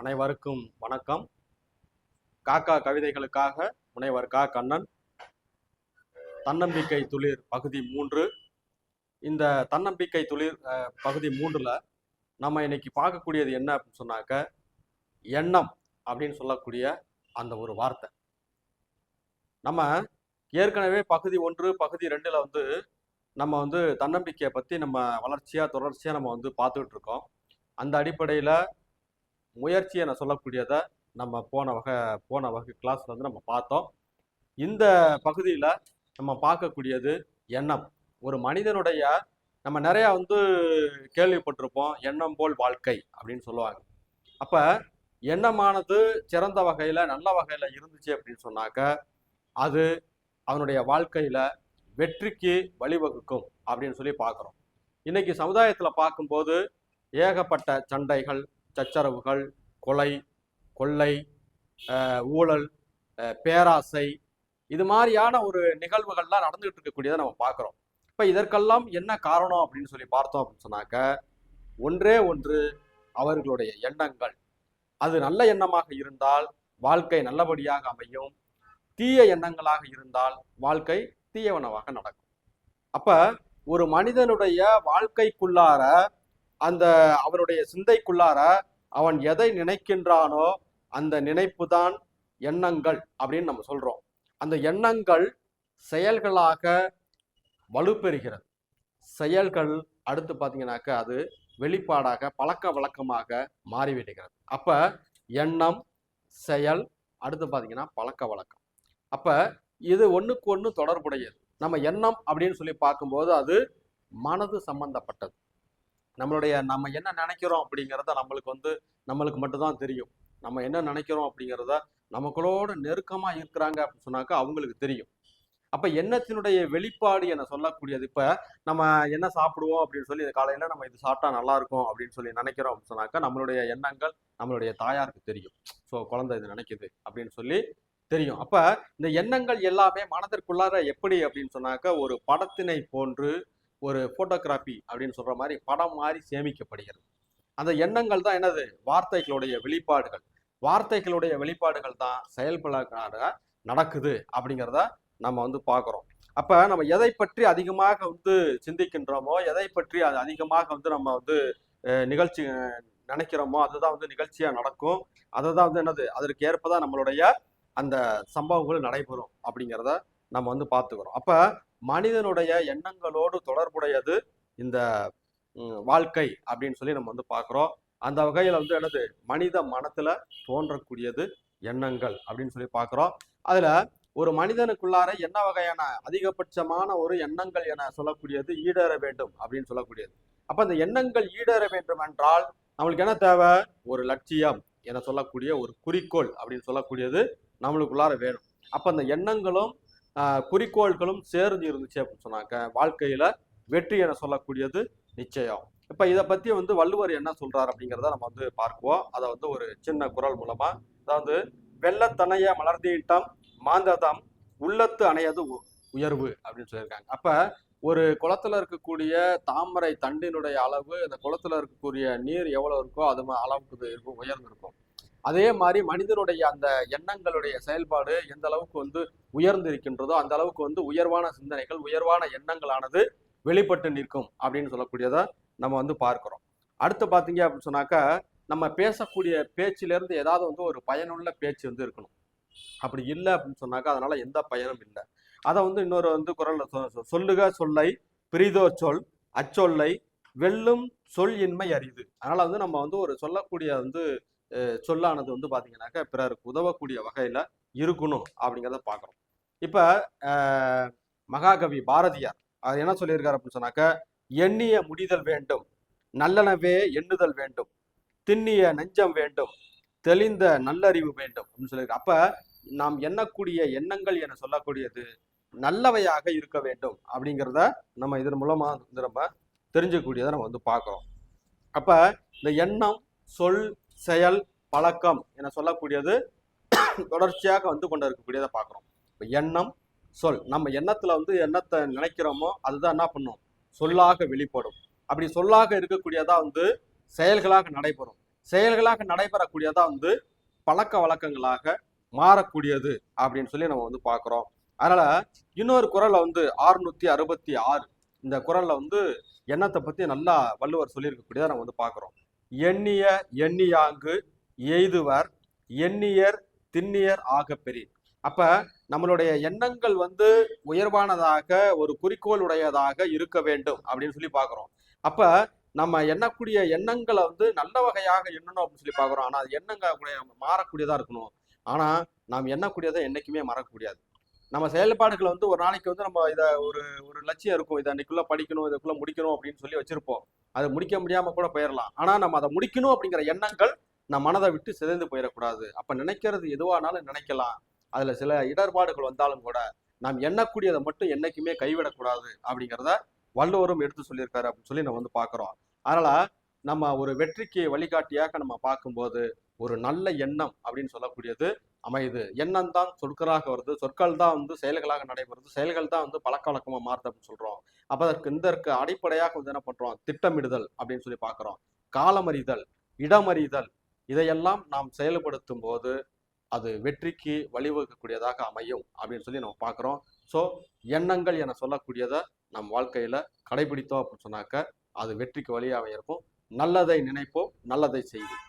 அனைவருக்கும் வணக்கம். காக்கா கவிதைகளுக்காக முனைவர் கா. கண்ணன் தன்னம்பிக்கை துளிர் பகுதி மூன்று. இந்த தன்னம்பிக்கை துளிர் பகுதி மூன்றில் நம்ம இன்னைக்கு பார்க்கக்கூடியது என்ன அப்படின்னு சொன்னாக்க எண்ணம் அப்படின்னு சொல்லக்கூடிய அந்த ஒரு வார்த்தை. நம்ம ஏற்கனவே பகுதி ஒன்று பகுதி ரெண்டில் வந்து நம்ம வந்து தன்னம்பிக்கையை பற்றி நம்ம வளர்ச்சியாக தொடர்ச்சியாக நம்ம வந்து பார்த்துக்கிட்டு இருக்கோம். அந்த அடிப்படையில் முயற்சியை நான் சொல்லக்கூடியதை நம்ம போன வகை போன வகை கிளாஸ்ல வந்து நம்ம பார்த்தோம். இந்த பகுதியில் நம்ம பார்க்கக்கூடியது எண்ணம். ஒரு மனிதனுடைய நம்ம நிறைய வந்து கேள்விப்பட்டிருப்போம் எண்ணம் போல் வாழ்க்கை அப்படின்னு சொல்லுவாங்க. அப்போ எண்ணமானது சிறந்த வகையில் நல்ல வகையில் இருந்துச்சு அப்படின்னு சொன்னாக்க அது அவனுடைய வாழ்க்கையில் வெற்றிக்கு வழிவகுக்கும் அப்படின்னு சொல்லி பார்க்குறோம். இன்னைக்கு சமுதாயத்தில் பார்க்கும்போது ஏகப்பட்ட சண்டைகள் சச்சரவுகள் கொலை கொள்ளை ஊழல் பேராசை இது மாதிரியான ஒரு நிகழ்வுகள்லாம் நடந்துகிட்டு இருக்கக்கூடியதை நம்ம பார்க்குறோம். இப்போ இதற்கெல்லாம் என்ன காரணம் அப்படின்னு சொல்லி பார்த்தோம் அப்படின்னு சொன்னாக்க ஒன்றே ஒன்று அவர்களுடைய எண்ணங்கள். அது நல்ல எண்ணமாக இருந்தால் வாழ்க்கை நல்லபடியாக அமையும். தீய எண்ணங்களாக இருந்தால் வாழ்க்கை தீயவனமாக நடக்கும். அப்ப ஒரு மனிதனுடைய வாழ்க்கைக்குள்ளார அந்த அவனுடைய சிந்தைக்குள்ளார அவன் எதை நினைக்கின்றானோ அந்த நினைப்பு தான் எண்ணங்கள் அப்படின்னு நம்ம சொல்றோம். அந்த எண்ணங்கள் செயல்களாக வலுப்பெறுகிறது. செயல்கள் அடுத்து பார்த்தீங்கன்னாக்க அது வெளிப்பாடாக பழக்க வழக்கமாக மாறிவிடுகிறது. அப்ப எண்ணம் செயல் அடுத்து பார்த்தீங்கன்னா பழக்க வழக்கம். அப்ப இது ஒன்றுக்கு ஒன்று தொடர்புடையது. நம்ம எண்ணம் அப்படின்னு சொல்லி பார்க்கும்போது அது மனது சம்பந்தப்பட்டது. நம்மளுடைய நம்ம என்ன நினைக்கிறோம் அப்படிங்கிறத நம்மளுக்கு வந்து நம்மளுக்கு மட்டும்தான் தெரியும். நம்ம என்ன நினைக்கிறோம் அப்படிங்கிறத நமக்களோட நெருக்கமாக இருக்கிறாங்க அப்படின்னு சொன்னாக்கா அவங்களுக்கு தெரியும். அப்போ எண்ணத்தினுடைய வெளிப்பாடு என சொல்லக்கூடியது. இப்போ நம்ம என்ன சாப்பிடுவோம் அப்படின்னு சொல்லி காலையில் நம்ம இது சாப்பிட்டா நல்லா இருக்கும் அப்படின்னு சொல்லி நினைக்கிறோம் அப்படின்னு சொன்னாக்கா நம்மளுடைய எண்ணங்கள் நம்மளுடைய தாயாருக்கு தெரியும். ஸோ குழந்தை இது நினைக்குது அப்படின்னு சொல்லி தெரியும். அப்போ இந்த எண்ணங்கள் எல்லாமே மனதிற்குள்ளார எப்படி அப்படின்னு சொன்னாக்க ஒரு படத்தினை போன்று ஒரு ஃபோட்டோகிராஃபி அப்படின்னு சொல்கிற மாதிரி படம் மாதிரி சேமிக்கப்படுகிறது. அந்த எண்ணங்கள் தான் என்னது? வார்த்தைகளுடைய வெளிப்பாடுகள். வார்த்தைகளுடைய வெளிப்பாடுகள் தான் செயல்பட நடக்குது அப்படிங்கிறத நம்ம வந்து பார்க்குறோம். அப்போ நம்ம எதை பற்றி அதிகமாக வந்து சிந்திக்கின்றோமோ எதை பற்றி அது அதிகமாக வந்து நம்ம வந்து நிகழ்ச்சி நினைக்கிறோமோ அதுதான் வந்து நிகழ்ச்சியாக நடக்கும். அதை தான் வந்து என்னது? அதற்கு ஏற்பதான் நம்மளுடைய அந்த சம்பவங்கள் நடைபெறும் அப்படிங்கிறத நம்ம வந்து பார்த்துக்கிறோம். அப்போ மனிதனுடைய எண்ணங்களோடு தொடர்புடையது இந்த வாழ்க்கை அப்படின்னு சொல்லி நம்ம வந்து பார்க்குறோம். அந்த வகையில் வந்து என்னது? மனித மனத்தில் தோன்றக்கூடியது எண்ணங்கள் அப்படின்னு சொல்லி பார்க்குறோம். அதில் ஒரு மனிதனுக்குள்ளார என்ன வகையான அதிகபட்சமான ஒரு எண்ணங்கள் என சொல்லக்கூடியது ஈடேற வேண்டும் அப்படின்னு சொல்லக்கூடியது. அப்போ அந்த எண்ணங்கள் ஈடேற வேண்டும் என்றால் நம்மளுக்கு என்ன தேவை? ஒரு லட்சியம் என சொல்லக்கூடிய ஒரு குறிக்கோள் அப்படின்னு சொல்லக்கூடியது நம்மளுக்குள்ளார வேணும். அப்போ அந்த எண்ணங்களும் குறிக்கோள்களும் சேர்ந்து இருந்துச்சு அப்படின்னு சொன்னாக்க வாழ்க்கையில வெற்றி என சொல்லக்கூடியது நிச்சயம். இப்ப இதை பத்தி வந்து வள்ளுவர் என்ன சொல்றாரு அப்படிங்கிறத நம்ம வந்து பார்க்குவோம். அதை வந்து ஒரு சின்ன குரல் மூலமா. அதாவது வெள்ளத்தனைய மலர்ந்தீட்டம் மாந்ததம் உள்ளத்து அணையது உயர்வு அப்படின்னு சொல்லியிருக்காங்க. அப்ப ஒரு குளத்துல இருக்கக்கூடிய தாமரை தண்டினுடைய அளவு அந்த குளத்துல இருக்கக்கூடிய நீர் எவ்வளவு இருக்கோ அது அளவுக்கு இருக்கும் உயர்ந்து இருக்கும் அதே மாதிரி மனிதனுடைய அந்த எண்ணங்களுடைய செயல்பாடு எந்த அளவுக்கு வந்து உயர்ந்து இருக்கின்றதோ அந்த அளவுக்கு வந்து உயர்வான சிந்தனைகள் உயர்வான எண்ணங்களானது வெளிப்பட்டு நிற்கும் அப்படின்னு சொல்லக்கூடியதை நம்ம வந்து பார்க்குறோம். அடுத்து பார்த்தீங்க அப்படின்னு சொன்னாக்கா நம்ம பேசக்கூடிய பேச்சிலேருந்து ஏதாவது வந்து ஒரு பயனுள்ள பேச்சு வந்து இருக்கணும். அப்படி இல்லை அப்படின்னு சொன்னாக்கா அதனால எந்த பயனும் இல்லை. அதை வந்து இன்னொரு வந்து குரலில் சொ- சொல்லுக சொல்லை பிரிதோ சொல் அச்சொல்லை வெல்லும் சொல் இன்மை அரிது அதனால வந்து நம்ம வந்து ஒரு சொல்லக்கூடிய வந்து சொல்லானது வந்து பார்த்தீங்கன்னாக்கா பிறருக்கு உதவக்கூடிய வகையில் இருக்கணும் அப்படிங்கிறத பார்க்குறோம். இப்போ மகாகவி பாரதியார் அது என்ன சொல்லியிருக்காரு அப்படின்னு சொன்னாக்க எண்ணிய முடிதல் வேண்டும் நல்லனவே எண்ணுதல் வேண்டும் திண்ணிய நெஞ்சம் வேண்டும் தெளிந்த நல்லறிவு வேண்டும் அப்படின்னு சொல்லியிருக்காரு. அப்போ நாம் எண்ணக்கூடிய எண்ணங்கள் என சொல்லக்கூடியது நல்லவையாக இருக்க வேண்டும் அப்படிங்கிறத நம்ம இதன் மூலமாக வந்து நம்ம தெரிஞ்சக்கூடியதை நம்ம வந்து பார்க்குறோம். அப்போ இந்த எண்ணம் சொல் செயல் பழக்கம் என சொல்லக்கூடியது தொடர்ச்சியாக வந்து கொண்டு இருக்கக்கூடியதை பார்க்குறோம். இப்போ எண்ணம் சொல். நம்ம எண்ணத்தில் வந்து எண்ணத்தை நினைக்கிறோமோ அதுதான் என்ன பண்ணும்? சொல்லாக வெளிப்படும். அப்படி சொல்லாக இருக்கக்கூடியதா வந்து செயல்களாக நடைபெறும். செயல்களாக நடைபெறக்கூடியதா வந்து பழக்க வழக்கங்களாக மாறக்கூடியது அப்படின்னு சொல்லி நம்ம வந்து பார்க்குறோம். அதனால இன்னொரு குறள்ல வந்து ஆறுநூத்தி அறுபத்தி ஆறு இந்த குறள்ல வந்து எண்ணத்தை பத்தி நல்லா வள்ளுவர் சொல்லியிருக்கக்கூடியதை நம்ம வந்து பார்க்குறோம். எண்ணிய எண்ணியாங்கு எய்துவர் எண்ணியர் திண்ணியர் ஆக பெரிய அப்ப நம்மளுடைய எண்ணங்கள் வந்து உயர்வானதாக ஒரு குறிக்கோள் உடையதாக இருக்க வேண்டும் அப்படின்னு சொல்லி பார்க்குறோம். அப்ப நம்ம எண்ணக்கூடிய எண்ணங்களை வந்து நல்ல வகையாக எண்ணணும் அப்படின்னு சொல்லி பார்க்குறோம். ஆனா அது எண்ணங்க மாறக்கூடியதா இருக்கணும். ஆனா நாம் எண்ணக்கூடியதை என்னைக்குமே மறக்கக்கூடியது நம்ம செயல்பாடுகளை வந்து ஒரு நாளைக்கு வந்து நம்ம இதை ஒரு ஒரு லட்சியம் இருக்கும். இதை அன்னைக்குள்ள படிக்கணும் இதுக்குள்ள முடிக்கணும் அப்படின்னு சொல்லி வச்சிருப்போம். அதை முடிக்க முடியாம கூட போயிடலாம் ஆனா நம்ம அதை முடிக்கணும் அப்படிங்கிற எண்ணங்கள் நம்ம மனதை விட்டு சிதைந்து போயிடக்கூடாது அப்ப நினைக்கிறது எதுவானாலும் நினைக்கலாம். அதுல சில இடர்பாடுகள் வந்தாலும் கூட நாம் எண்ணக்கூடியதை மட்டும் என்னைக்குமே கைவிடக்கூடாது அப்படிங்கிறத வள்ளுவரும் எடுத்து சொல்லியிருக்காரு அப்படின்னு சொல்லி நம்ம வந்து பாக்குறோம். அதனால நம்ம ஒரு வெற்றிக்கு வழிகாட்டியாக நம்ம பார்க்கும்போது ஒரு நல்ல எண்ணம் அப்படின்னு சொல்லக்கூடியது அமையுது எண்ணம் தான் சொற்களாக வருது. சொற்கள் தான் வந்து செயல்களாக நடைபெறுது. செயல்கள் தான் வந்து பழக்க வழக்கமாக மாறுது அப்படின்னு சொல்றோம். அப்ப அதற்கு இதற்கு அடிப்படையாக வந்து என்ன பண்றோம்? திட்டமிடுதல் அப்படின்னு சொல்லி பார்க்குறோம். காலமறிதல் இடமறிதல் இதையெல்லாம் நாம் செயல்படுத்தும் போது அது வெற்றிக்கு வழிவகுக்கக்கூடியதாக அமையும் அப்படின்னு சொல்லி நம்ம பார்க்குறோம். ஸோ எண்ணங்கள் என சொல்லக்கூடியதை நம் வாழ்க்கையில கடைபிடித்தோம் அப்படின்னு சொன்னாக்க அது வெற்றிக்கு வழியாக இருக்கும். நல்லதை நினைப்போம் நல்லதை செய்வோம்